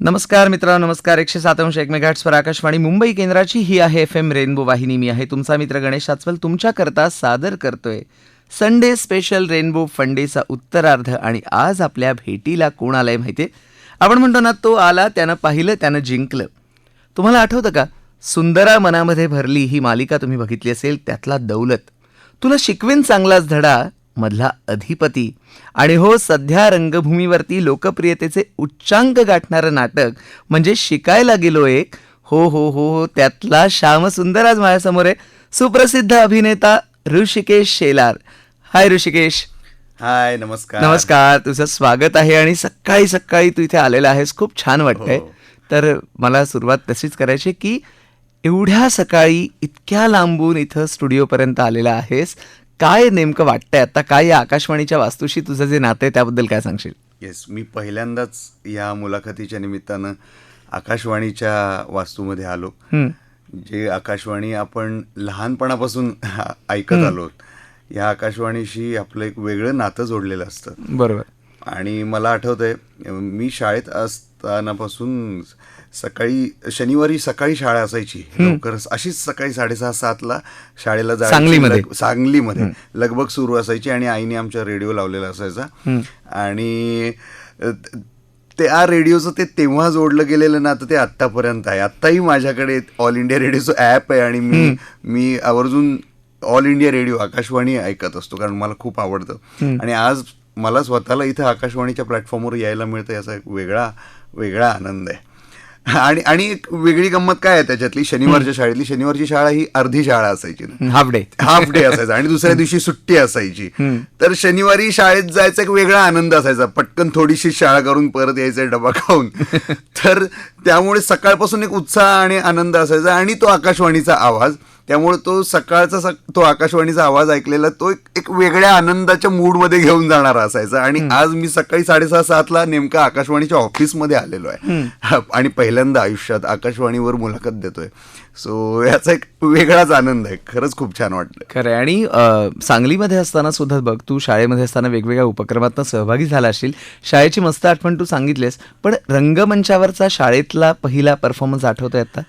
नमस्कार मित्रांनो नमस्कार. एकशे सात अंश एक आकाशवाणी मुंबई केंद्राची ही आहे एफ एम रेनबो वाहिनी. मी आहे तुमचा मित्र गणेश आचवल तुमच्याकरता सादर करतोय संडे स्पेशल रेनबो फंडेचा उत्तरार्ध आणि आज आपल्या भेटीला कोण आलाय माहिती आपण म्हणतो ना तो आला त्यानं पाहिलं त्यानं जिंकलं. तुम्हाला आठवतं का? सुंदरा मनामध्ये भरली ही मालिका तुम्ही बघितली असेल त्यातला दौलत. तुला शिकवेन चांगलाच धडा मधला अधिपती. आणि हो सध्या रंगभूमीवरती लोकप्रियतेचे उच्चांक गाठणारं नाटक म्हणजे शिकायला गेलो एक. हो हो हो हो त्यातला श्यामसुंदर आज माझ्यासमोर आहे. सुप्रसिद्ध अभिनेता ऋषिकेश शेलार. हाय ऋषिकेश. हाय नमस्कार. नमस्कार. तुझं स्वागत आहे आणि सकाळी सकाळी तू इथे आलेला आहेस. खूप छान वाटतंय. हो. तर मला सुरुवात तशीच करायची की एवढ्या सकाळी इतक्या लांबून इथं स्टुडिओपर्यंत आलेला आहेस. काय नेमकं वाटतंय आता? काय या आकाशवाणीच्या वास्तूशी तुझं जे नातं आहे त्याबद्दल काय सांगशील? येस मी पहिल्यांदाच या मुलाखतीच्या निमित्तानं आकाशवाणीच्या वास्तूमध्ये आलो. जे आकाशवाणी आपण लहानपणापासून ऐकत आलो या आकाशवाणीशी आपलं एक वेगळं नातं जोडलेलं असतं. बरोबर. आणि मला आठवतंय मी शाळेत असतानापासून सकाळी शनिवारी सकाळी शाळा असायची. लवकर अशीच सकाळी साडेसहा सातला शाळेला. सांगलीमध्ये. सांगलीमध्ये. लगबग सुरू असायची आणि आईने आमच्या रेडिओ लावलेला असायचा. आणि त्या रेडिओचं ते तेव्हा जोडलं गेलेलं ना तर ते आत्तापर्यंत आहे. आत्ताही माझ्याकडे ऑल इंडिया रेडिओचं ॲप आहे आणि मी मी आवर्जून ऑल इंडिया रेडिओ आकाशवाणी ऐकत असतो कारण मला खूप आवडतं. आणि आज मला स्वतःला इथं आकाशवाणीच्या प्लॅटफॉर्मवर यायला मिळतं याचा एक वेगळा वेगळा आनंद आहे. आणि आणि एक वेगळी गंमत काय आहे त्याच्यातली? शनिवारच्या शाळेतली. शनिवारची शाळा ही अर्धी शाळा असायची ना. हाफ डे हाफ डे असायचा. आणि दुसऱ्या दिवशी सुट्टी असायची. तर शनिवारी शाळेत जायचा एक वेगळा आनंद असायचा. पटकन थोडीशी शाळा करून परत यायचा डबा खाऊन. तर त्यामुळे सकाळपासून एक उत्साह आणि आनंद असायचा. आणि तो आकाशवाणीचा आवाज. त्यामुळे तो सकाळचा सक- तो आकाशवाणीचा आवाज ऐकलेला तो एक एक वेगळ्या आनंदाच्या मूडमध्ये घेऊन जाणारा असायचा. आणि आज मी सकाळी साडेसहा सातला नेमका आकाशवाणीच्या ऑफिसमध्ये आलेलो आहे. आणि पहिल्यांदा आयुष्यात आकाशवाणीवर मुलाखत देतोय. सो याचा एक वेगळाच आनंद आहे. खरंच खूप छान वाटलं. खरं. आणि सांगलीमध्ये असताना सुद्धा बघ तू शाळेमध्ये असताना वेगवेगळ्या उपक्रमात सहभागी झाला असशील. शाळेची मस्त आठवण तू सांगितलीस. पण रंगमंचावरचा शाळेतला पहिला परफॉर्मन्स आठवतोय आता?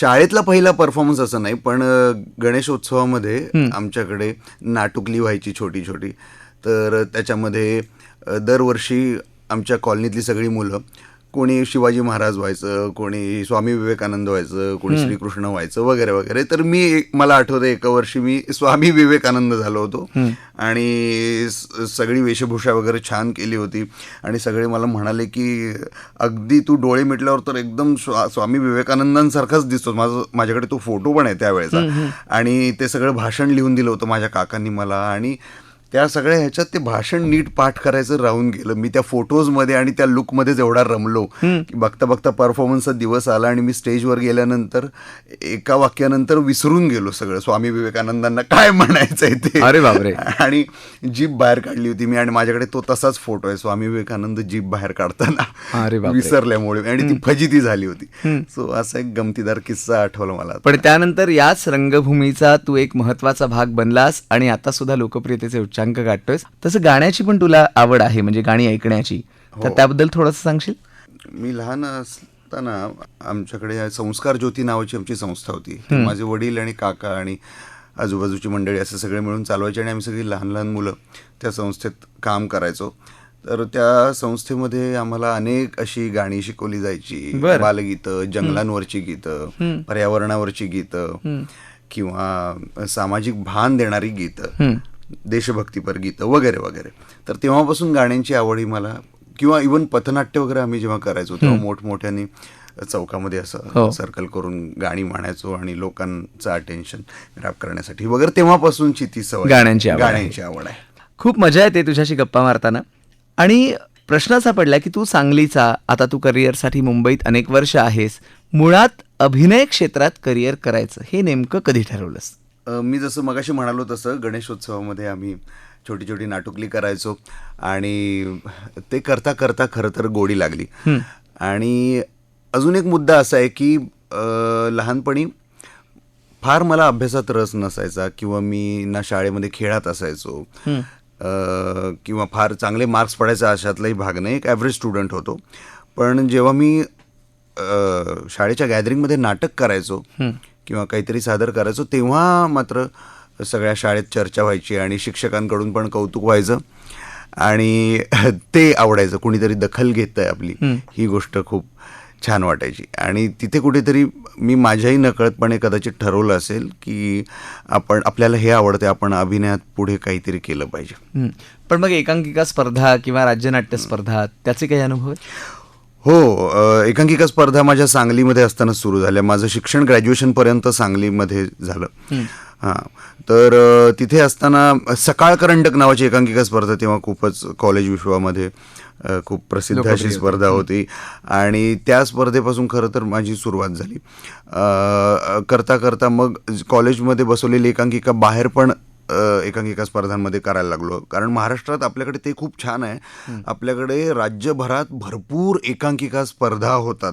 शाळेतला पहिला परफॉर्मन्स असं नाही पण गणेशोत्सवामध्ये आमच्याकडे नाटुकली व्हायची छोटी छोटी. तर त्याच्यामध्ये दरवर्षी आमच्या कॉलनीतली सगळी मुलं कोणी शिवाजी महाराज व्हायचं कोणी स्वामी विवेकानंद व्हायचं कोणी श्रीकृष्ण व्हायचं वगैरे वगैरे. तर मी मला आठवतं एका वर्षी मी स्वामी विवेकानंद झालो होतो. आणि सगळी वेशभूषा वगैरे छान केली होती. आणि सगळे मला म्हणाले की अगदी तू डोळे मिटल्यावर तर एकदम स्वा- स्वामी विवेकानंदांसारखाच दिसतो माझं माझ्याकडे तो फोटो पण आहे त्यावेळेचा. आणि ते सगळं भाषण लिहून दिलं होतं माझ्या काकांनी मला. आणि त्या सगळ्या ह्याच्यात ते भाषण नीट पाठ करायचं राहून गेलं. मी त्या फोटोजमध्ये आणि त्या लुकमध्येच एवढा रमलो की बघता बघता परफॉर्मन्सचा दिवस आला आणि मी स्टेजवर गेल्यानंतर एका वाक्यानंतर विसरून गेलो सगळं. स्वामी विवेकानंदांना काय म्हणायचंय ते? अरे बापरे. आणि जीप बाहेर काढली होती मी आणि माझ्याकडे तो तसाच फोटो आहे. स्वामी विवेकानंद जीप बाहेर काढताना अरे. विसरल्यामुळे आणि ती फजिती झाली होती. सो असा एक गमतीदार किस्सा आठवला मला. पण त्यानंतर याच रंगभूमीचा तू एक महत्त्वाचा भाग बनलास आणि आता सुद्धा लोकप्रियतेचे उच्चांक गाठतोयस. तसं गाण्याची पण तुला आवड आहे म्हणजे गाणी ऐकण्याची. तर त्याबद्दल थोडंसं सांगशील? मी लहान असताना आमच्याकडे संस्कार ज्योती नावाची आमची संस्था होती. माझे वडील आणि काका आणि आजूबाजूची मंडळी असे सगळे मिळून चालवायचे आणि आम्ही सगळी लहान लहान मुलं त्या संस्थेत काम करायचो. तर त्या संस्थेमध्ये आम्हाला अनेक अशी गाणी शिकवली जायची. बालगीतं जंगलांवरची गीतं पर्यावरणावरची गीतं किंवा सामाजिक भान देणारी गीतं. देशभक्तीपर गीतं वगैरे वगैरे. तर तेव्हापासून गाण्यांची आवड ही मला किंवा इवन पथनाट्य वगैरे आम्ही जेव्हा करायचो तेव्हा मोठमोठ्याने चौकामध्ये असं हो. सर्कल करून गाणी म्हणायचो आणि लोकांचं अटेन्शन ग्रॅप करण्यासाठी. वगैरे तेव्हापासूनची ती सवय गाण्यांची आवड आहे. गाण्यांची आवड आहे. खूप मजा येते तुझ्याशी गप्पा मारताना. आणि प्रश्न असा पडला की तू सांगलीचा आता तू करिअरसाठी मुंबईत अनेक वर्ष आहेस. मुळात अभिनय क्षेत्रात करिअर करायचं हे नेमकं कधी ठरवलंस? मी जसं मगाशी म्हणालो तसं गणेशोत्सवामध्ये आम्ही छोटी छोटी नाटुकली करायचो आणि ते करता करता खरं तर गोडी लागली. आणि अजून एक मुद्दा असा आहे की लहानपणी फार मला अभ्यासात रस नसायचा किंवा मी ना शाळेमध्ये खेळात असायचो. किंवा फार चांगले मार्क्स पडायचा अशातलाही भाग नाही. एक ॲव्हरेज स्टुडंट होतो. पण जेव्हा मी शाळेच्या गॅदरिंगमध्ये नाटक करायचो किंवा काहीतरी सादर करायचो तेव्हा मात्र सगळ्या शाळेत चर्चा व्हायची आणि शिक्षकांकडून पण कौतुक व्हायचं आणि ते आवडायचं कुणीतरी दखल घेत आहे आपली ही गोष्ट खूप छान वाटायची आणि तिथे कुठेतरी मी माझ्याही नकळतपणे कदाचित ठरवलं असेल की आपण आपल्याला हे आवडते आपण अभिनयात पुढे काहीतरी केलं पाहिजे. पण मग एकांकिका स्पर्धा किंवा राज्यनाट्य स्पर्धा त्याचे काही अनुभव? हो एकांकिका स्पर्धा माझ्या सांगलीमध्ये असताना सुरू झाल्या. माझं शिक्षण ग्रॅज्युएशनपर्यंत सांगलीमध्ये झालं. हां. तर तिथे असताना सकाळ करंडक नावाची एकांकिका स्पर्धा तेव्हा खूपच कॉलेज विश्वामध्ये खूप प्रसिद्ध अशी स्पर्धा होती. आणि त्या स्पर्धेपासून खरं तर माझी सुरुवात झाली. करता करता मग कॉलेजमध्ये बसवलेली एकांकिका बाहेर पण एकांकिका स्पर्धांमध्ये करायला लागलो. कारण महाराष्ट्रात आपल्याकडे ते खूप छान आहे. आपल्याकडे राज्यभरात भरपूर एकांकिका स्पर्धा होतात.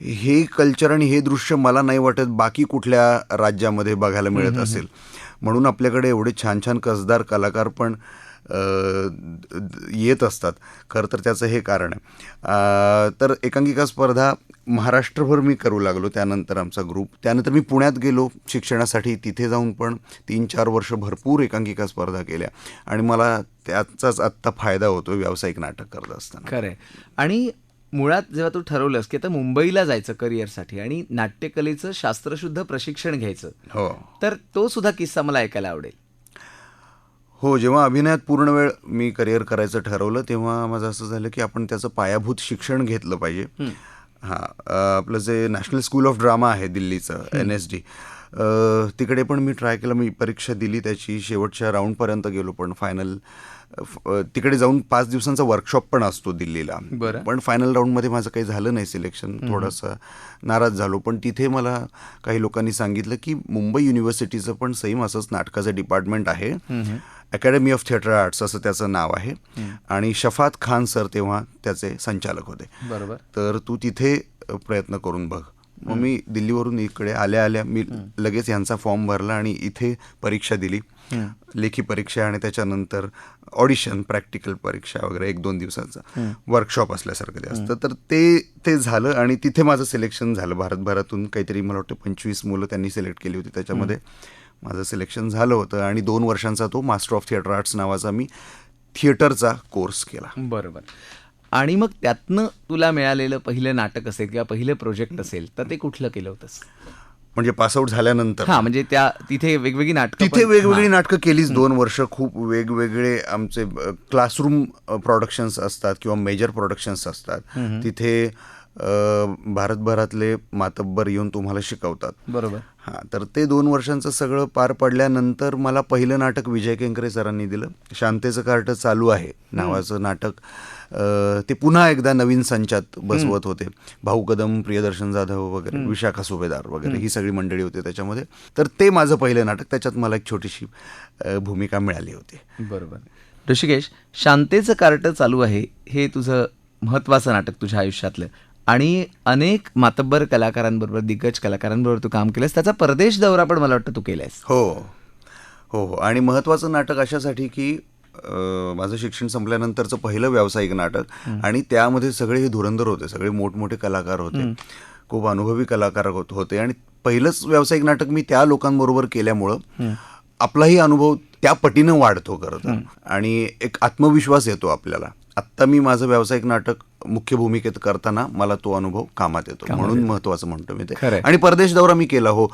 हे कल्चर आणि हे दृश्य मला नाही वाटत बाकी कुठल्या राज्यामध्ये बघायला मिळत असेल. म्हणून आपल्याकडे एवढे छान छान कसदार कलाकार पण येत असतात. खरं तर त्याचं हे कारण आहे. तर एकांकिका स्पर्धा महाराष्ट्रभर मी करू लागलो त्यानंतर आमचा ग्रुप त्यानंतर मी पुण्यात गेलो शिक्षणासाठी तिथे जाऊन पण तीन चार वर्ष भरपूर एकांकिका स्पर्धा केल्या. आणि मला त्याचाच आत्ता फायदा होतो व्यावसायिक नाटक करत असताना. खरंय. आणि मुळात जेव्हा तू ठरवलंस की आता मुंबईला जायचं करिअरसाठी आणि नाट्यकलेचं शास्त्रशुद्ध प्रशिक्षण घ्यायचं हो. तर तो सुद्धा किस्सा मला ऐकायला आवडेल. हो जेव्हा अभिनयात पूर्ण वेळ मी करिअर करायचं ठरवलं तेव्हा माझं असं झालं की आपण त्याचं पायाभूत शिक्षण घेतलं पाहिजे. हां आपलं जे नॅशनल स्कूल ऑफ ड्रामा आहे दिल्लीचं एन एस डी तिकडे पण मी ट्राय केलं मी परीक्षा दिली त्याची शेवटच्या राऊंडपर्यंत गेलो पण फायनल तिकडे जाऊन पाच दिवसांचा वर्कशॉप पण असतो दिल्लीला. बरं. पण फायनल राऊंडमध्ये माझं काही झालं नाही सिलेक्शन थोडंसं नाराज झालो पण तिथे मला काही लोकांनी सांगितलं की मुंबई युनिव्हर्सिटीचं पण सेम असंच नाटकाचं डिपार्टमेंट आहे. अकॅडमी ऑफ थिएटर आर्ट्स असं त्याचं नाव आहे. आणि शफात खान सर तेव्हा त्याचे संचालक होते. बरोबर. तर तू तिथे प्रयत्न करून बघ. मग मी दिल्लीवरून इकडे आल्या आल्या मी लगेच यांचा फॉर्म भरला आणि इथे परीक्षा दिली. लेखी परीक्षा आणि त्याच्यानंतर ऑडिशन प्रॅक्टिकल परीक्षा वगैरे एक दोन दिवसाचं. वर्कशॉप असल्यासारखं ते असतं. तर ते ते झालं आणि तिथे माझं सिलेक्शन झालं. भारतभरातून काहीतरी मला वाटतं पंचवीस मुलं त्यांनी सिलेक्ट केली होती त्याच्यामध्ये. माझं सिलेक्शन झालं होतं आणि दोन वर्षांचा तो मास्टर ऑफ थिएटर आर्ट्स नावाचा मी थिएटरचा कोर्स केला. बरोबर. आणि मग त्यातनं तुला मिळालेलं पहिलं नाटक असेल किंवा पहिलं प्रोजेक्ट असेल तर ते कुठलं केलं होतंस? म्हणजे पासआउट झाल्यानंतर. हा म्हणजे त्या तिथे वेगवेगळी नाटकं तिथे वेगवेगळी नाटकं केलीच दोन वर्ष. खूप वेगवेगळे आमचे क्लासरूम प्रोडक्शन्स असतात किंवा मेजर प्रोडक्शन्स असतात. तिथे भारतभरातले मातब्बर येऊन तुम्हाला शिकवतात. बरोबर. हां तर ते दोन वर्षांचं सगळं पार पडल्यानंतर मला पहिलं नाटक विजय केंकरे सरांनी दिलं. शांतेचं कार्ट चालू आहे नावाचं नाटक. ते पुन्हा एकदा नवीन संचात बसवत होते. भाऊ कदम प्रियदर्शन जाधव वगैरे विशाखा सुभेदार वगैरे ही सगळी मंडळी होती त्याच्यामध्ये. तर ते माझं पहिलं नाटक त्याच्यात मला एक छोटीशी भूमिका मिळाली होती. बरोबर. ऋषिकेश शांतेचं कार्ट चालू आहे हे तुझं महत्वाचं नाटक तुझ्या आयुष्यातलं. आणि अनेक मातब्बर कलाकारांबरोबर दिग्गज कलाकारांबरोबर तू काम केलंस त्याचा परदेश दौरा पण मला वाटतं तू केलायस. हो. हो हो. आणि महत्त्वाचं नाटक अशासाठी की माझं शिक्षण संपल्यानंतरचं पहिलं व्यावसायिक नाटक आणि त्यामध्ये सगळे हे धुरंधर होते. सगळे मोठमोठे कलाकार होते. खूप अनुभवी कलाकार होत- होते. आणि पहिलंच व्यावसायिक नाटक मी त्या लोकांबरोबर केल्यामुळं आपलाही अनुभव त्या पटीनं वाढतो खरं तर. आणि एक आत्मविश्वास येतो आपल्याला. आत्ता मी माझं व्यावसायिक नाटक मुख्य भूमिकेत करताना मला तो अनुभव कामात येतो. म्हणून महत्वाचं म्हणतो मी ते. आणि परदेश दौरा मी केला हो.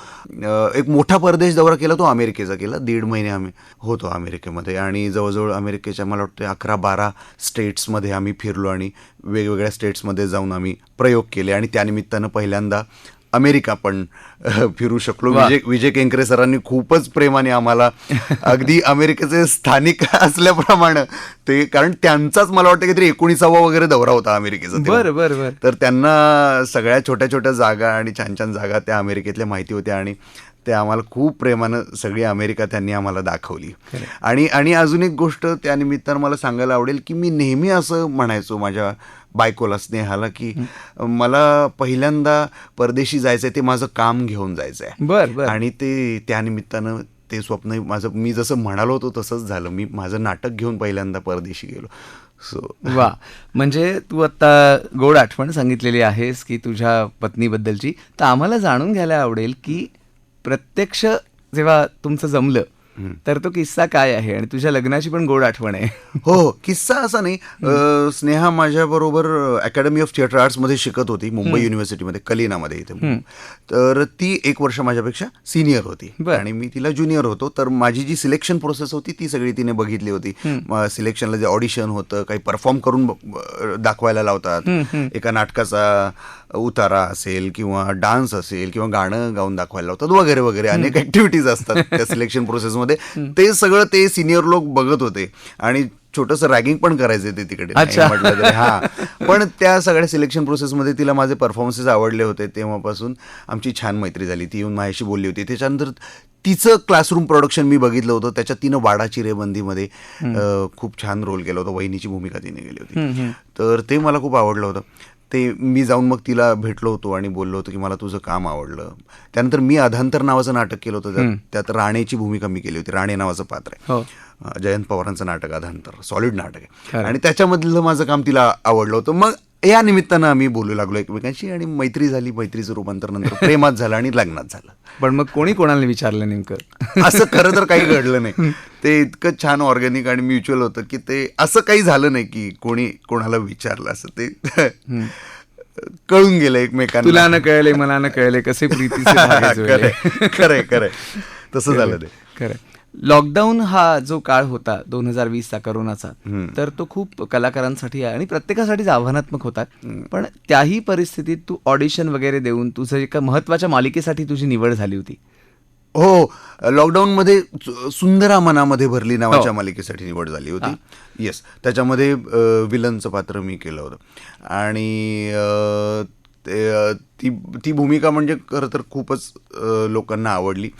एक मोठा परदेश दौरा केला तो अमेरिकेचा केला. दीड महिने आम्ही होतो अमेरिकेमध्ये. आणि जवळजवळ अमेरिकेच्या मला वाटतं अकरा बारा स्टेट्समध्ये आम्ही फिरलो आणि वेगवेगळ्या स्टेट्समध्ये जाऊन आम्ही प्रयोग केले. आणि त्यानिमित्तानं पहिल्यांदा अमेरिका पण फिरू शकलो. विजय विजय केंकरे सरांनी खूपच प्रेमाने आम्हाला अगदी अमेरिकेचे स्थानिक असल्याप्रमाणे ते कारण त्यांचाच मला वाटतं काहीतरी एकोणीसावा वगैरे दौरा होता अमेरिकेचा. बरं बरं बरं तर त्यांना सगळ्या छोट्या छोट्या जागा आणि छान छान जागा त्या अमेरिकेतल्या माहिती होत्या आणि ते आम्हाला खूप प्रेमानं सगळी अमेरिका त्यांनी आम्हाला दाखवली आणि आणि अजून एक गोष्ट त्या निमित्तानं मला सांगायला आवडेल की मी नेहमी असं म्हणायचो माझ्या बायकोला स्नेहाला की मला पहिल्यांदा परदेशी जायचं आहे ते माझं काम घेऊन जायचं आहे बरं बरं. आणि ते त्यानिमित्तानं ते स्वप्न माझं मी जसं म्हणालो होतो तसंच झालं. मी माझं नाटक घेऊन पहिल्यांदा परदेशी गेलो. सो वा. म्हणजे तू आता गोड आठवण सांगितलेली आहेस की तुझ्या पत्नीबद्दलची. तर आम्हाला जाणून घ्यायला आवडेल की प्रत्यक्ष जेव्हा तुमचं जमलं तर तो किस्सा काय आहे? आणि तुझ्या लग्नाची पण गोड आठवण आहे. हो हो. किस्सा असा नाही. स्नेहा माझ्याबरोबर अकॅडमी ऑफ थिएटर आर्ट्समध्ये शिकत होती मुंबई युनिव्हर्सिटीमध्ये कलिनामध्ये इथे. तर ती एक वर्ष माझ्यापेक्षा सिनियर होती. आणि मी तिला ज्युनियर होतो. तर माझी जी सिलेक्शन प्रोसेस होती ती सगळी तिने बघितली होती. सिलेक्शनला जे ऑडिशन होतं काही परफॉर्म करून दाखवायला लावतात. एका नाटकाचा उतारा असेल किंवा डान्स असेल किंवा गाणं गाऊन दाखवायला लावतात वगैरे वगैरे. अनेक ऍक्टिव्हिटीज असतात त्या सिलेक्शन प्रोसेसमध्ये ते सगळं ते सिनियर लोक बघत होते आणि छोटस रॅगिंग पण करायचे ते तिकडे. म्हटलं तरी हा. पण त्या सगळ्या सिलेक्शन प्रोसेसमध्ये तिला माझे परफॉर्मन्सेस आवडले होते. तेव्हापासून आमची छान मैत्री झाली. ती येऊन माझ्याशी बोलली होती. त्याच्यानंतर तिचं क्लासरूम प्रोडक्शन मी बघितलं होतं. त्याच्यात तिनं वाडाची रेबंदीमध्ये अं, खूप छान रोल केला होता. वहिनीची भूमिका तिने केली होती. तर ते मला खूप आवडलं होतं. ते मी जाऊन मग तिला भेटलो होतो आणि बोललो होतो की मला तुझं काम आवडलं. त्यानंतर मी अधांतर नावाचं नाटक केलं होतं. त्यात- राणेची भूमिका मी केली होती. राणे नावाचं पात्र आहे. हो. जयंत पवारांचं नाटक अधांतर सॉलिड नाटक आहे. आणि त्याच्यामधलं माझं काम तिला आवडलं होतं. मग या निमित्तानं आम्ही बोलू लागलो एकमेकांशी आणि मैत्री झाली मैत्रीचं रूपांतर नंतर प्रेमात झालं आणि लग्नात झालं. पण मग कोणी कोणाला विचारलं नेमकं? असं खरं तर काही घडलं नाही. ते इतकं छान ऑर्गॅनिक आणि म्युच्युअल होतं की ते असं काही झालं नाही की कोणी कोणाला विचारलं असं. ते कळून गेलं एकमेकांना. तुला न कळले मला न कळले कसे. खरंय खरंय खरंय. तसं झालं ते. खरं लॉकडाऊन हा जो काळ होता दोन हजार वीसचा करोनाचा तर तो खूप कलाकारांसाठी आणि प्रत्येकासाठीच आव्हानात्मक होता पण त्याही परिस्थितीत तू ऑडिशन वगैरे देऊन तुझं एका महत्त्वाच्या मालिकेसाठी तुझी निवड झाली होती. हो लॉकडाऊनमध्ये सुंदरा मनामध्ये भरली नावाच्या हो. मालिकेसाठी निवड झाली होती. येस त्याच्यामध्ये विलनचं पात्र मी केलं होतं. आणि ते ती ती भूमिका म्हणजे खरं तर खूपच लोकांना आवडली.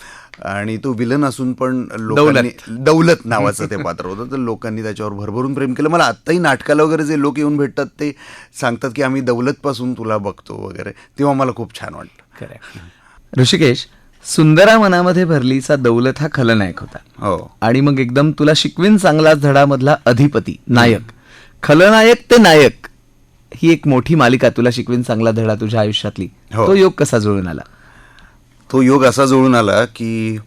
आणि तो विलन असून पण लोकांनी दौलत. नावाचं ते पात्र होतं. तर लोकांनी त्याच्यावर भरभरून प्रेम केलं. मला आत्ताही नाटकाला वगैरे जे लोक येऊन भेटतात ते सांगतात की आम्ही दौलतपासून तुला बघतो वगैरे. तेव्हा मला खूप छान वाटतं खरं ऋषिकेश सुंदरा मनामध्ये भरलीचा दौलत हा खलनायक होता. हो. आणि मग एकदम तुला शिकवीन चांगला धडामधला अधिपती नायक. खलनायक ते नायक. ही एक मोठी मालिका तुला शिकवीन चांगला धडा तुझ्या आयुष्यातली. हो. तो योग कसा जुळून आला? तो योग असा जुळून आला की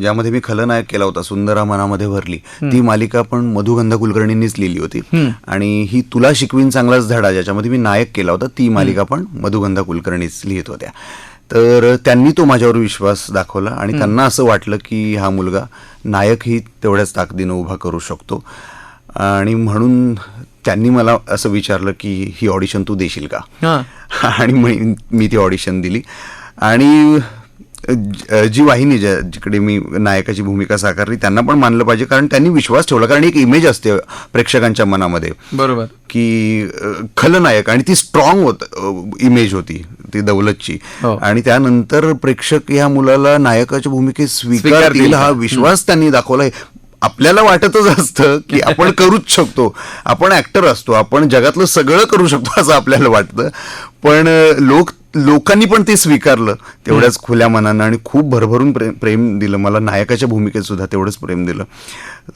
ज्यामध्ये मी खलनायक केला होता सुंदरा मनामध्ये भरली ती मालिका पण मधुगंधा कुलकर्णींनीच लिहिली होती. आणि ही तुला शिकवीन चांगलाच धडा ज्याच्यामध्ये मी नायक केला होता ती मालिका पण मधुगंधा कुलकर्णीच लिहित होत्या. तर त्यांनी तो माझ्यावर विश्वास दाखवला आणि त्यांना असं वाटलं की हा मुलगा नायकही तेवढ्याच ताकदीनं उभा करू शकतो. आणि म्हणून त्यांनी मला असं विचारलं की ही ऑडिशन तू देशील का? आणि मी ती ऑडिशन दिली. आणि ज- वाहिनी ज्या जिकडे मी नायकाची भूमिका साकारली त्यांना पण मानलं पाहिजे कारण त्यांनी विश्वास ठेवला कारण एक इमेज असते प्रेक्षकांच्या मनामध्ये. बरोबर. की खलनायक आणि ती स्ट्रॉंग होत इमेज होती ती दौलतची. हो. आणि त्यानंतर प्रेक्षक या मुलाला नायकाच्या भूमिकेत स्वीकारतील? हा विश्वास त्यांनी दाखवला आपल्याला वाटतच असतं की आपण करूच शकतो. आपण ऍक्टर असतो. आपण जगातलं सगळं करू शकतो असं आपल्याला वाटतं. पण लोक लोकांनी पण ते स्वीकारलं. तेवढ्याच खुल्या मनानं आणि खूप भरभरून प्रेम प्रेम दिलं. मला नायकाच्या भूमिकेत सुद्धा तेवढंच प्रेम दिलं.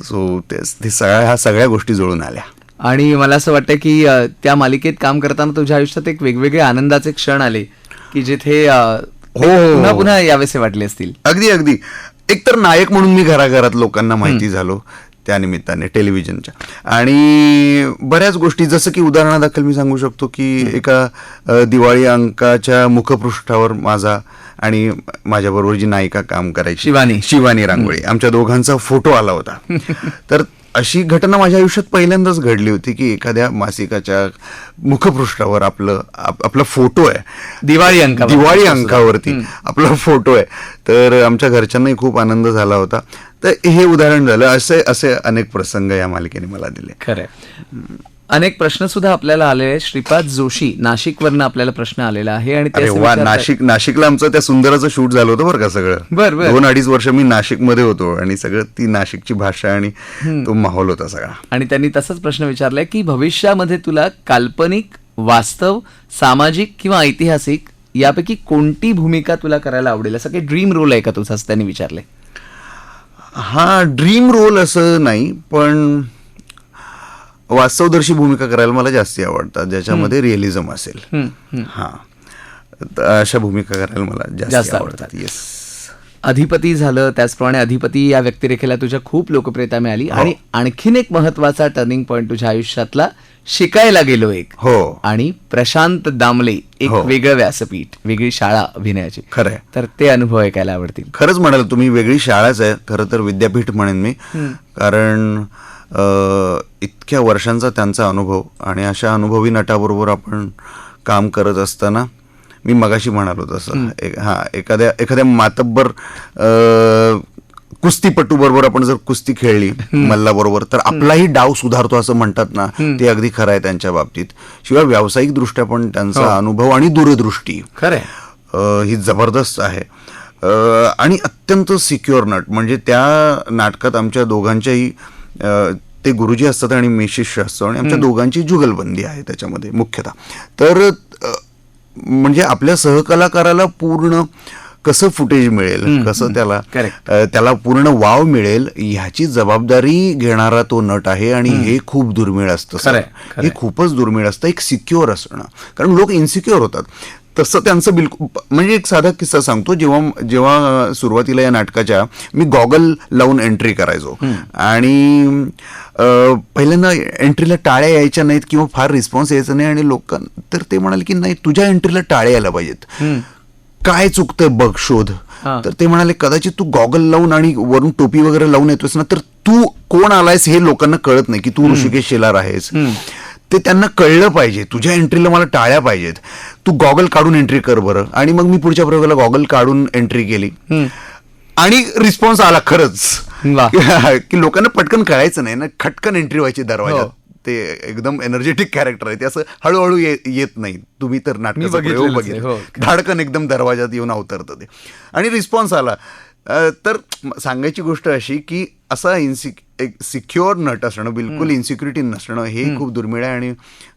सो ते सगळ्या ह्या सगळ्या गोष्टी जुळून आल्या. आणि मला असं वाटतं की त्या मालिकेत काम करताना तुझ्या आयुष्यात एक वेगवेगळे आनंदाचे क्षण आले की जिथे अ, हो, हो, पुन्हा हो. पुन्हा यावेसे वाटले असतील. अगदी अगदी. एकतर नायक म्हणून मी घराघरात लोकांना माहिती झालो त्या निमित्ताने टेलिव्हिजनच्या. आणि बऱ्याच गोष्टी जसं की उदाहरणादाखल मी सांगू शकतो की एका दिवाळी अंकाच्या मुखपृष्ठावर माझा आणि माझ्याबरोबर जी नायिका काम करायची शिवानी. शिवानी रांगोळी आमच्या दोघांचा फोटो आला होता. तर अशी घटना माझ्या आयुष्यात पहिल्यांदाच घडली होती की एखाद्या मासिकाच्या मुखपृष्ठावर आपलं आप- आपला फोटो आहे. दिवाळी अंकावर. दिवाळी अंकावरती आपला फोटो आहे. तर आमच्या घरच्यांनाही खूप आनंद झाला होता. तर हे उदाहरण झालं. असे असे अनेक प्रसंग या मालिकेने मला दिले. खरंय. अनेक प्रश्न सुद्धा आपल्याला आलेले आहेत. श्रीपाद जोशी नाशिकवरनं आपल्याला प्रश्न आलेला आहे आणि अरे वा नाशिक नाशिकला आमचं त्या सुंदराचं शूट झालं होतं बरं का सगळं. बर, बर. दोन अडीच वर्ष मी नाशिकमध्ये होतो आणि सगळं ती नाशिकची भाषा आणि तो माहोल होता सगळा. आणि त्यांनी तसाच प्रश्न विचारलाय की भविष्यामध्ये तुला काल्पनिक वास्तव सामाजिक किंवा ऐतिहासिक यापैकी कोणती भूमिका तुला करायला आवडेल? असं काही ड्रीम रोल आहे का तुझा? असं त्यांनी विचारलंय हा ड्रीम रोल असं नाही पण वास्तवदर्शी भूमिका करायला मला जास्ती आवडतात ज्याच्यामध्ये रिअलिझम असेल. हा. अशा भूमिका करायला मला जास्त आवडतात. येस अधिपती झालं त्याचप्रमाणे अधिपती या व्यक्तिरेखेला तुझ्या खूप लोकप्रियता मिळाली आणि आणखीन एक महत्त्वाचा टर्निंग पॉइंट तुझ्या आयुष्यातला शिकायला गेलो एक. हो. आणि प्रशांत दामले एक हो. वेगळं व्यासपीठ वेगळी शाळा अभिनयाची. खरंय. तर ते अनुभव ऐकायला आवडतील. खरंच म्हणाल तुम्ही वेगळी शाळाच आहे खरं तर विद्यापीठ म्हणेन मी. कारण इतक्या वर्षांचा त्यांचा अनुभव आणि अशा अनुभवी नटाबरोबर आपण काम करत असताना मी मगाशी म्हणालो तसं. एक- हा एखाद्या एखाद्या मातब्बर अ, कुस्तीपटू बरोबर आपण जर कुस्ती खेळली मल्लाबरोबर तर आपलाही डाव सुधारतो असं म्हणतात ना ते अगदी खरं आहे त्यांच्या बाबतीत. शिवाय व्यावसायिक दृष्ट्या पण त्यांचा अनुभव आणि दूरदृष्टी खरंय अ, ही जबरदस्त आहे. आणि अत्यंत सिक्युअर नट म्हणजे त्या नाटकात आमच्या दोघांच्याही ते गुरुजी असतात आणि मी शिष्य असतो आणि आमच्या दोघांची जुगलबंदी आहे त्याच्यामध्ये मुख्यतः. तर म्हणजे आपल्या सहकलाकाराला पूर्ण कसं फुटेज मिळेल कसं त्याला त्याला पूर्ण वाव मिळेल ह्याची जबाबदारी घेणारा तो नट आहे आणि हे. खूप दुर्मिळ असतं. हे खूपच दुर्मिळ असतं एक सिक्युअर असणं. कारण लोक इन्सिक्युअर होतात. तसं त्यांचं बिलकुल म्हणजे एक साधा किस्सा सांगतो. जेव्हा जेव्हा सुरुवातीला या नाटकाच्या मी गॉगल लावून एंट्री करायचो. आणि पहिल्यांदा एंट्रीला टाळ्या यायच्या नाहीत किंवा फार रिस्पॉन्स यायचा नाही आणि लोक तर ते म्हणाले की नाही तुझ्या एंट्रीला टाळ्या यायला पाहिजेत. काय चुकतंय बघ शोध. तर ते म्हणाले कदाचित तू गॉगल लावून आणि वरून टोपी वगैरे लावून येतोस ना तर तू कोण आलायस हे लोकांना कळत नाही की तू ऋषिकेश शेलार आहेस. ते त्यांना कळलं पाहिजे. तुझ्या एंट्रीला मला टाळ्या पाहिजेत. तू गॉगल काढून एंट्री कर बरं. आणि मग मी पुढच्या प्रयोगाला गॉगल काढून एंट्री केली. आणि रिस्पॉन्स आला खरंच. की लोकांना पटकन कळायचं नाही ना. खटकन एंट्री व्हायची दरवाजात हो. ते एकदम एनर्जेटिक कॅरेक्टर आहे. ते असं हळूहळू येत नाही तुम्ही तर बघितलेलंच आहे, हो. बघितला धाडकन एकदम दरवाजात येऊन अवतरतं ते. आणि रिस्पॉन्स आला. तर सांगायची गोष्ट अशी की असा इन्सिक एक सिक्युअर नट असणं बिलकुल इन्सिक्युरिटी नसणं हे खूप दुर्मिळ आहे आणि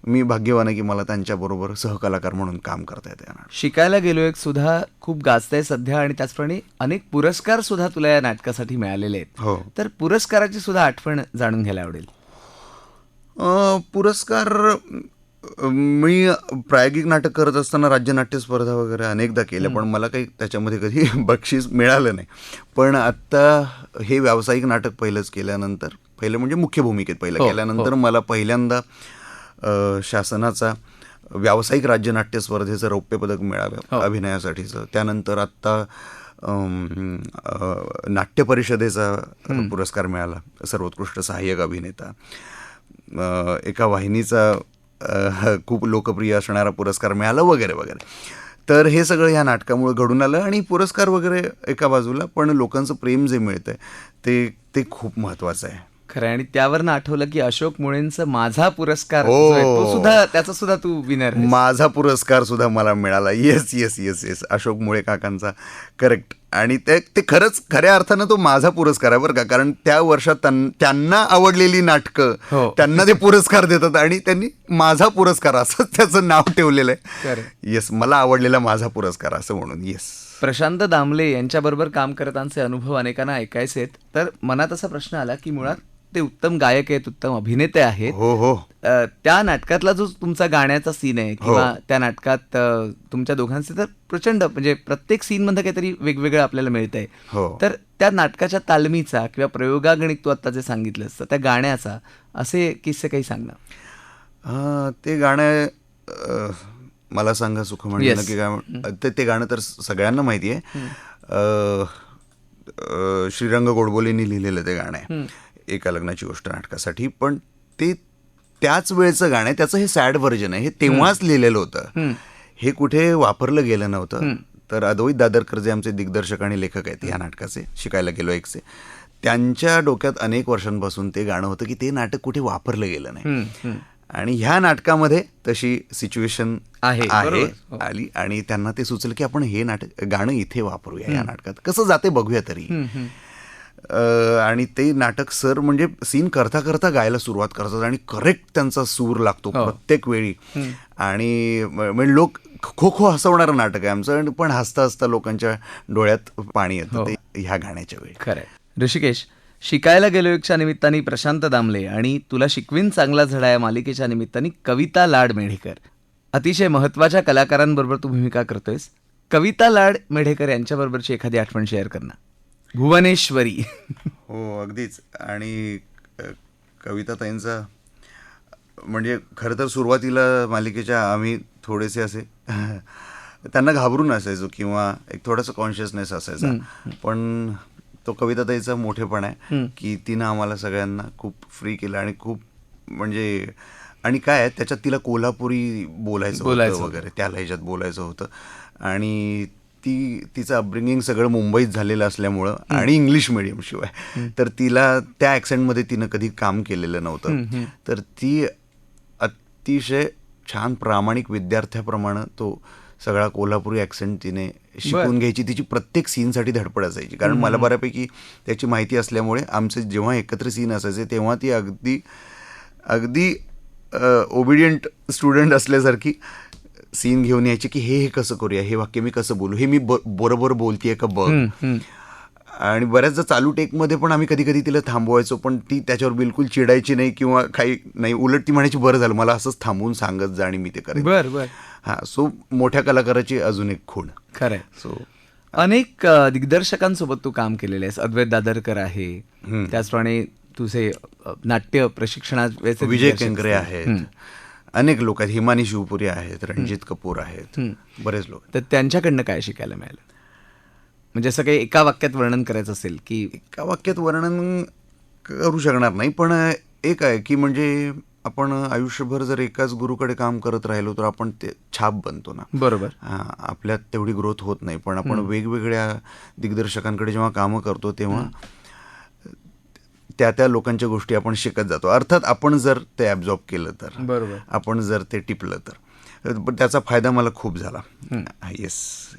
मी भाग्यवान आहे की मला त्यांच्याबरोबर सहकलाकार म्हणून काम करता येते शिकायला गेलो एक सुद्धा खूप गाजतंय सध्या आणि त्याचप्रमाणे अनेक पुरस्कार सुद्धा तुला या नाटकासाठी मिळालेले आहेत. हो. तर पुरस्काराची सुद्धा आठवण जाणून घ्यायला आवडेल. पुरस्कार मी प्रायोगिक नाटक करत असताना राज्य नाट्य स्पर्धा वगैरे अनेकदा केल्या पण मला काही त्याच्यामध्ये कधी बक्षीस मिळालं नाही. पण आत्ता हे व्यावसायिक नाटक पहिलंच केल्यानंतर पहिलं म्हणजे मुख्य भूमिकेत पहिलं हो, केल्यानंतर मला पहिल्यांदा शासनाचा व्यावसायिक राज्य नाट्य स्पर्धेचं रौप्य पदक मिळालं अभिनयासाठीचं. त्यानंतर आत्ता नाट्य परिषदेचा पुरस्कार मिळाला सर्वोत्कृष्ट सहाय्यक अभिनेता. एका वाहिनीचा खूप लोकप्रिय असणारा पुरस्कार मिळाला वगैरे वगैरे. तर हे सगळं ह्या नाटकामुळे घडून आलं आणि पुरस्कार वगैरे एका बाजूला पण लोकांचं प्रेम जे मिळतंय ते ते खूप महत्वाचं आहे. खरं आहे. आणि त्यावरनं आठवलं की अशोक मुळेंचा माझा पुरस्कार हो. तो सुद्धा त्याचा सुद्धा तू विनर माझा पुरस्कार सुद्धा मला मिळाला. Yes yes yes yes Ashok मुळे काकांचा. करेक्ट आणि ते ते खरंच खऱ्या अर्थानं तो माझा पुरस्कार आहे बरं का कारण त्या वर्षात त्यां- त्यांना आवडलेली नाटकं हो. त्यांना ते पुरस्कार देतात आणि त्यांनी माझा पुरस्कार असं त्याचं नाव ठेवलेलं आहे. येस मला आवडलेला माझा पुरस्कार असं म्हणून येस प्रशांत दामले यांच्याबरोबर काम करतानाचे अनुभव अनेकांना ऐकायचे आहेत तर मनात असा प्रश्न आला की मुळात ते उत्तम गायक आहेत उत्तम अभिनेते आहेत. हो हो. त्या नाटकातला जो तुमचा गाण्याचा सीन आहे किंवा हो. त्या नाटकात तुमच्या दोघांचे तर प्रचंड म्हणजे प्रत्येक सीन मध्ये काहीतरी वेगवेगळं आपल्याला मिळतंय. हो. तर त्या नाटकाच्या तालमीचा किंवा प्रयोगागणिक तू आता जे सांगितलंस तर त्या गाण्याचा असे किस्से काही सांग ना. हा, ते गाणं मला सांगा सुख म्हणजे. नक्की काय ते ते गाणं तर सगळ्यांना माहिती आहे. श्रीरंग गोडबोलेंनी लिहिलेलं ते गाणं आहे. एका लग्नाची गोष्ट नाटकासाठी पण ते त्याच वेळचं गाणं आहे त्याचं हे सॅड व्हर्जन आहे हे तेव्हाच लिहिलेलं होतं. हे कुठे वापरलं गेलं नव्हतं. तर अद्वैत दादरकर जे आमचे दिग्दर्शक आणि लेखक आहेत या नाटकाचे शिकायला गेलो एकचे त्यांच्या डोक्यात अनेक वर्षांपासून ते गाणं होतं की ते नाटक कुठे वापरलं गेलं नाही. आणि ह्या नाटकामध्ये तशी सिच्युएशन आहे. हो. आली आणि त्यांना ते सुचलं की आपण हे नाटक गाणं इथे वापरूया या नाटकात. कसं जाते बघूया तरी. आणि ते नाटक सर म्हणजे सीन करता करता गायला सुरुवात करतात आणि करेक्ट त्यांचा सूर लागतो हो. प्रत्येक वेळी. आणि म्हणजे लोक खो खो हसवणारं नाटक आहे आमचं पण हसता हसता लोकांच्या डोळ्यात पाणी येतं हो. ते ह्या गाण्याच्या वेळी. खरंय ऋषिकेश शिकायला गेलो एकच्या निमित्ताने प्रशांत दामले आणि तुला शिकवीन चांगला झडा या मालिकेच्या निमित्ताने कविता लाड मेढेकर. अतिशय महत्त्वाच्या कलाकारांबरोबर तू भूमिका करतोयस. कविता लाड मेढेकर यांच्याबरोबरची एखादी आठवण शेअर कर ना. भुवनेश्वरी. हो अगदीच. आणि अ, कविताताईंचा म्हणजे खरं तर सुरुवातीला मालिकेच्या आम्ही थोडेसे असे त्यांना घाबरून असायचो किंवा एक थोडासा कॉन्शियसनेस असायचा. पण तो कविताताईचा मोठेपणा आहे की तिनं आम्हाला सगळ्यांना खूप फ्री केलं आणि खूप म्हणजे आणि काय आहे, त्याच्यात तिला कोल्हापुरी बोलायचं बोलायचं. वगैरे त्या लहेजात बोलायचं होतं. आणि ती तिचं अपब्रिंगिंग सगळं मुंबईत झालेलं असल्यामुळं आणि इंग्लिश मिडियम शिवाय. तर तिला त्या ॲक्सेंटमध्ये तिनं कधी काम केलेलं नव्हतं. तर ती अतिशय छान प्रामाणिक विद्यार्थ्याप्रमाणे तो सगळा कोल्हापुरी ॲक्सेंट तिने शिकून घ्यायची. तिची प्रत्येक सीनसाठी धडपड असायची. कारण मला बऱ्यापैकी त्याची माहिती असल्यामुळे आमचे जेव्हा एकत्र सीन असायचे तेव्हा ती अगदी अगदी ओबिडियंट स्टुडंट असल्यासारखी सीन घेऊन यायची की हे हे कसं करूया? हे वाक्य मी कसं बोलू? हे मी बरोबर बोलतीये का बघ? आणि बऱ्याचदा चालू टेकमध्ये पण आम्ही कधी कधी तिला थांबवायचो पण ती त्याच्यावर बिलकुल चिडायची नाही किंवा काही नाही. उलट ती म्हणायची बरं झालं मला असंच थांबवून सांगत जा आणि मी ते करेन. बर बर. हा सो मोठ्या कलाकाराची अजून एक खूण. खरंय. सो अनेक दिग्दर्शकांसोबत तू काम केलेलं आहेस. अद्वैत दादरकर आहे. त्याचप्रमाणे तुझे नाट्य प्रशिक्षणाचे विजय केंकरे. आहेत. अनेक लोक आहेत. हिमानी शिवपुरी आहेत रणजित कपूर आहेत. बरेच लोक तर त्यांच्याकडनं काय शिकायला मिळालं? म्हणजे असं काही एका वाक्यात वर्णन करायचं असेल की एका वाक्यात वर्णन करू शकणार नाही पण एक आहे की म्हणजे आपण आयुष्यभर जर एकाच गुरुकडे काम करत राहिलो तर आपण ते छाप बनतो ना. बरोबर. हा, आपल्यात तेवढी ग्रोथ होत नाही पण आपण वेगवेगळ्या दिग्दर्शकांकडे जेव्हा कामं करतो तेव्हा त्या त्या लोकांच्या गोष्टी आपण शिकत जातो. अर्थात आपण जर ते ॲब्झॉर्ब केलं तर बरोबर. आपण जर ते टिपलं तर. त्याचा फायदा मला खूप झाला. येस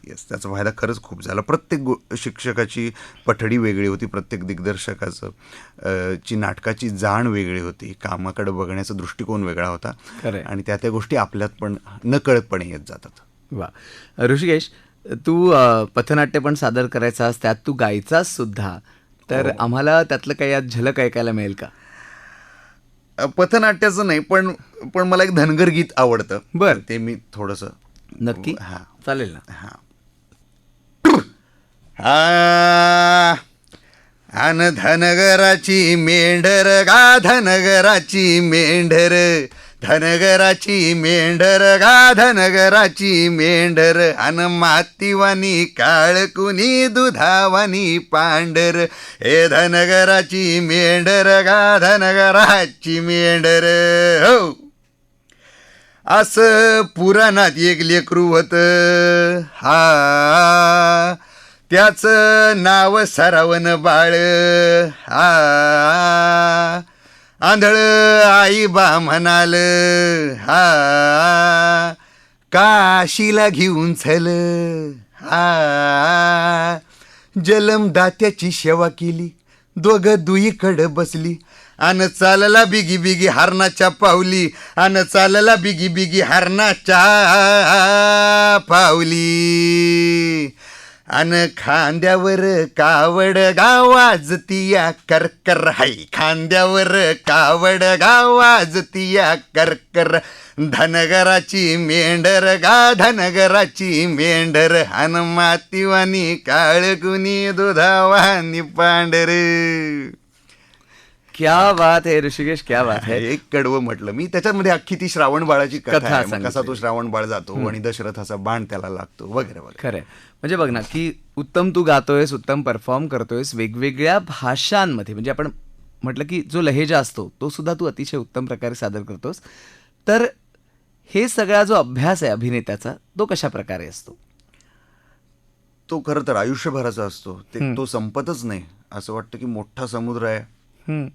येस त्याचा फायदा खरंच खूप झाला. प्रत्येक गो शिक्षकाची पठडी वेगळी होती प्रत्येक दिग्दर्शकाचं ची नाटकाची जाण वेगळी होती. कामाकडे बघण्याचा दृष्टिकोन वेगळा होता. आणि त्या त्या गोष्टी आपल्यात पण नकळतपणे येत जातात. वा. ऋषिकेश तू पथनाट्य पण सादर करायचास त्यात तू गायचास सुद्धा तर आम्हाला त्यातलं काही आज झलक ऐकायला मिळेल का? पथनाट्याचं नाही पण पण मला एक धनगर गीत आवडतं. बर. ते मी थोडंसं नक्की? हा. चालेल ना. हा. आन धनगराची मेंढर गा धनगराची मेंढर. धनगराची मेंढर गा धनगराची मेंढर अन मातीवानी काळकुणी दुधावानी पांढर. हे धनगराची मेंढर गा धनगराची मेंढर हो. असं पुराणात एक लेकरू होत. हा. त्याचं नाव सरावण बाळ. हा. आंधळ आई बा म्हणाल हा काशीला घेऊन चल हा जलमदात्याची सेवा केली दोघं दुईकडं बसली अन चालला बिगी बिगी हरणाच्या पावली अन चालला बिगी बिगी हरणाच्या पावली. अन खांद्यावर कावड गावाजतिया करकर हाय खांद्यावर कावड गावाजतिया करकर. धनगराची मेंढर गा धनगराची मेंढर. अन मातीवानी काळकुनी दुधावानी पांढर. क्या बात आहे ऋषिकेश क्या बात है? एक कडवं म्हटलं. मी त्याच्यामध्ये अख्खी ती श्रावण बाळाची कथा आहे. मग. कसा तो श्रावण बाळ जातो आणि दशरथाचा बाण त्याला लागतो. वगैरे वगैरे. खरंय. म्हणजे बघ ना की उत्तम तू गातोयस उत्तम परफॉर्म करतोयस वेगवेगळ्या भाषांमध्ये. म्हणजे आपण म्हटलं की जो लहेजा असतो तो सुद्धा तू अतिशय उत्तम प्रकारे सादर करतोस. तर हे सगळा जो अभ्यास आहे अभिनेत्याचा तो कशा प्रकारे असतो? तो खरं तर आयुष्यभराचा असतो. ते तो संपतच नाही. असं वाटतं की मोठा समुद्र आहे.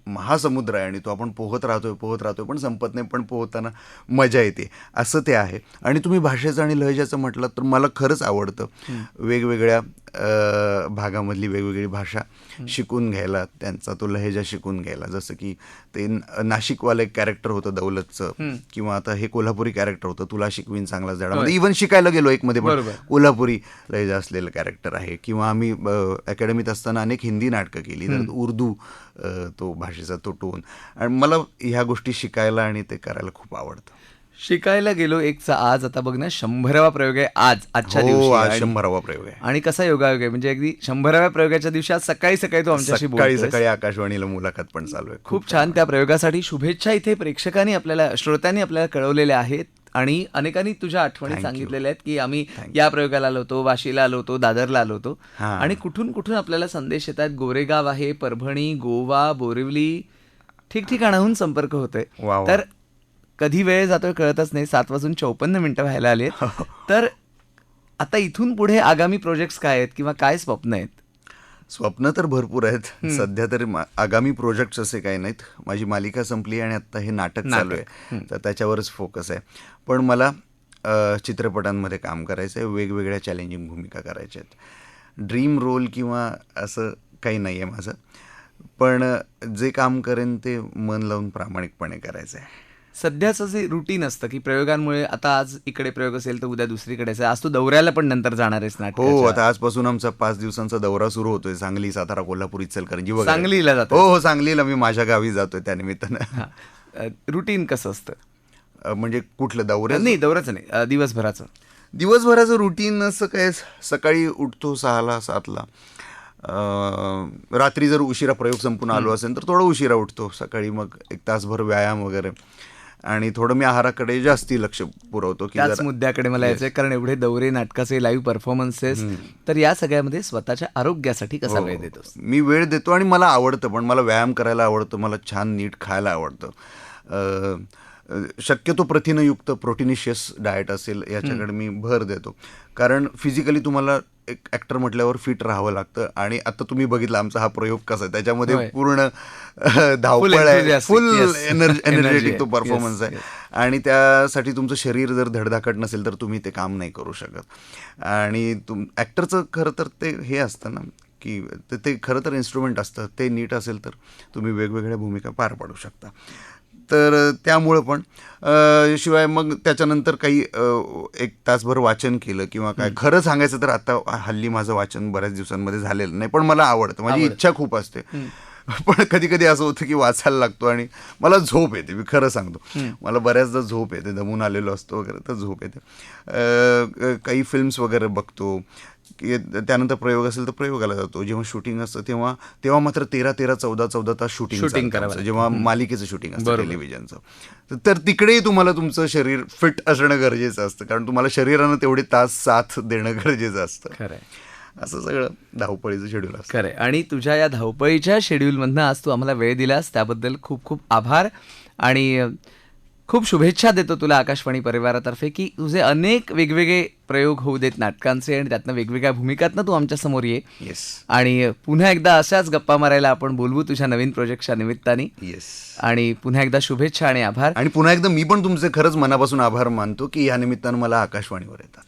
महासमुद्र आहे आणि तो आपण पोहत राहतोय पोहत राहतोय पण संपत नाही पण पोहताना मजा येते. असं ते आहे. आणि तुम्ही भाषेचं आणि लहजाचं म्हटलं तर मला खरंच आवडतं. वेगवेगळ्या भागामधली वेगवेगळी भाषा शिकून घ्यायला त्यांचा तो लहेजा शिकून घ्यायला. जसं की ते नाशिकवालं एक कॅरेक्टर होतं दौलतचं. किंवा आता हे कोल्हापुरी कॅरेक्टर होतं. तुला शिकवीन चांगला झाडामध्ये इव्हन शिकायला गेलो एक मध्ये पण. कोल्हापुरी लहेजा असलेलं कॅरेक्टर आहे. किंवा आम्ही अकॅडमीत असताना अनेक हिंदी नाटकं केली. तर उर्दू तो भाषेचा तो टोन आणि मला ह्या गोष्टी शिकायला आणि ते करायला खूप आवडतं. शिकायला गेलो एकचा आज. आता बघ ना शंभरावा प्रयोग आहे आज आजच्या हो दिवशी. आज आणि- शंभरावा प्रयोग आहे. आणि कसा योगायोग आहे? म्हणजे अगदी शंभराव्या प्रयोगाच्या दिवशी आज सकाळी सकाळी तो आमच्याशी सकाळी. सकाळी आकाशवाणीला मुलाखत पण चालू आहे. खूप छान त्या प्रयोगासाठी शुभेच्छा इथे प्रेक्षकांनी आपल्याला श्रोत्यांनी आपल्याला कळवलेल्या आहेत आणि अनेकांनी तुझ्या आठवणी. सांगितलेल्या आहेत की आम्ही या प्रयोगाला आलो होतो वाशीला आलो होतो दादरला आलो होतो. हां. आणि कुठून कुठून आपल्याला संदेश येतात? गोरेगाव आहे परभणी गोवा बोरिवली ठिकठिकाणाहून संपर्क होतोय. वा वा. तर कधी वेळ जातोय कळतच नाही. सात वाजून चौपन्न मिनिटं व्हायला आली तर आता इथून पुढे आगामी प्रोजेक्ट्स काय आहेत किंवा काय स्वप्न आहेत? स्वप्न तर भरपूर आहेत. सध्या तरी आगामी प्रोजेक्ट्स असे काही नाहीत. माझी मालिका संपली आणि आता हे नाटक चालू आहे. तर त्याच्यावरच फोकस आहे. पण मला चित्रपटांमध्ये काम करायचं आहे. वेगवेगळ्या चॅलेंजिंग भूमिका करायच्या आहेत. ड्रीम रोल किंवा असं काही नाही आहे माझं. पण जे काम करेन ते मन लावून प्रामाणिकपणे करायचं आहे सध्याचं जे रुटीन असतं की प्रयोगांमुळे आता आज इकडे प्रयोग असेल तर उद्या दुसरीकडे असेल आज तू दौऱ्याला पण नंतर जाणार आहेस हो नाटकाच्या. आता आजपासून आमचा पाच दिवसांचा दौरा सुरू होतोय सांगली सातारा कोल्हापूर इचलकरंजी वगैरे. सांगलीला जातोय? हो हो सांगलीला मी माझ्या गावी जातोय त्यानिमित्तानं हा. रुटीन कसं असतं? म्हणजे कुठलं दौऱ्या नाही दौऱ्याचं नाही. दिवसभराचं. दिवसभराचं रुटीन असं काय? सकाळी उठतो सहाला सातला. रात्री जर उशिरा प्रयोग संपून आलो असेल तर थोडं उशिरा उठतो. सकाळी मग एक तासभर व्यायाम वगैरे. आणि थोडं मी आहाराकडे जास्ती लक्ष पुरवतो की त्याच मुद्द्याकडे मला यायचंय कारण एवढे दौरे नाटकाचे लाईव्ह परफॉर्मन्सेस तर या सगळ्यामध्ये स्वतःच्या आरोग्यासाठी कसा हो. वेळ देतोस मी वेळ देतो आणि मला आवडतं पण मला व्यायाम करायला आवडतं मला छान नीट खायला आवडतं. शक्यतो प्रथिनयुक्त प्रोटिनिशियस डाएट असेल याच्याकडे मी भर देतो. कारण फिजिकली तुम्हाला एक ॲक्टर म्हटल्यावर फिट राहावं लागतं आणि आता तुम्ही बघितला आमचा हा प्रयोग कसा आहे. त्याच्यामध्ये. पूर्ण धावपळ आहे. फुल. एनर्जी एनर्जेटिक तो. परफॉर्मन्स आहे. आणि त्यासाठी तुमचं शरीर जर धडधाकट नसेल तर तुम्ही ते काम नाही करू शकत. आणि तुम ॲक्टरचं खरं तर ते हे असतं ना की ते खरं तर इन्स्ट्रुमेंट असतं. ते नीट असेल तर तुम्ही वेगवेगळ्या भूमिका पार पाडू शकता. तर त्यामुळं पण शिवाय मग त्याच्यानंतर काही एक तासभर वाचन केलं किंवा काय खरं सांगायचं तर आता हल्ली माझं वाचन बऱ्याच दिवसांमध्ये झालेलं नाही पण मला आवडतं. माझी इच्छा खूप असते. पण कधी कधी असं होतं की वाचायला लागतो आणि मला झोप येते मी खरं सांगतो. मला बऱ्याचदा झोप येते दमून आलेलो असतो वगैरे तर झोप येते. काही फिल्म्स वगैरे बघतो की त्यानंतर प्रयोग असेल तर प्रयोगाला जातो. जेव्हा शूटिंग असतं तेव्हा तेव्हा मात्र तेरा तेरा चौदा चौदा तास शूटिंग Shooting करावं जेव्हा मालिकेचं शूटिंग असतं. टेलिव्हिजनचं तर- तिकडेही तुम्हाला तुमचं शरीर फिट असणं गरजेचं असतं. कारण तुम्हाला शरीरानं तेवढे तास साथ देणं गरजेचं असतं. असं सगळं धावपळीचं शेड्यूल असतं. खरंय. आणि तुझ्या या धावपळीच्या शेड्यूलमधनं आज तू आम्हाला वेळ दिलास त्याबद्दल खूप खूप आभार. आणि खूप शुभेच्छा देतो तुला आकाशवाणी परिवारातर्फे की तुझे अनेक वेगवेगळे प्रयोग होऊ देत नाटकांचे आणि त्यातनं वेगवेगळ्या भूमिकातनं तू आमच्यासमोर ये. येस आणि पुन्हा एकदा अशाच गप्पा मारायला आपण बोलवू तुझ्या नवीन प्रोजेक्टच्या निमित्ताने. येस आणि पुन्हा एकदा शुभेच्छा आणि आभार. आणि पुन्हा एकदा मी पण तुमचे खरंच मनापासून आभार मानतो की या निमित्तानं मला आकाशवाणीवर येतात.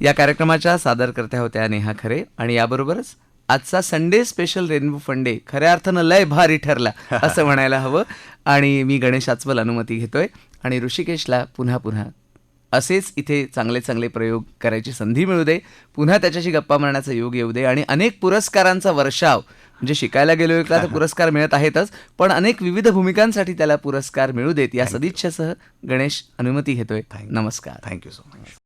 या कार्यक्रमाच्या सादरकर्त्या होत्या नेहा खरे आणि याबरोबरच आजचा संडे स्पेशल रेनबो फंडे खऱ्या अर्थानं लय भारी ठरला असं म्हणायला हवं. आणि मी गणेश आचवल अनुमती घेतोय आणि ऋषिकेशला पुन्हा पुन्हा असेच इथे चांगले चांगले प्रयोग करायची संधी मिळू दे. पुन्हा त्याच्याशी गप्पा मारण्याचा योग येऊ दे. आणि अनेक पुरस्कारांचा वर्षाव म्हणजे शिकायला गेलो एकला तर पुरस्कार मिळत आहेतच पण अनेक विविध भूमिकांसाठी त्याला पुरस्कार मिळू देत. या सदिच्छेसह गणेश अनुमती घेतोय. नमस्कार. Thank you so much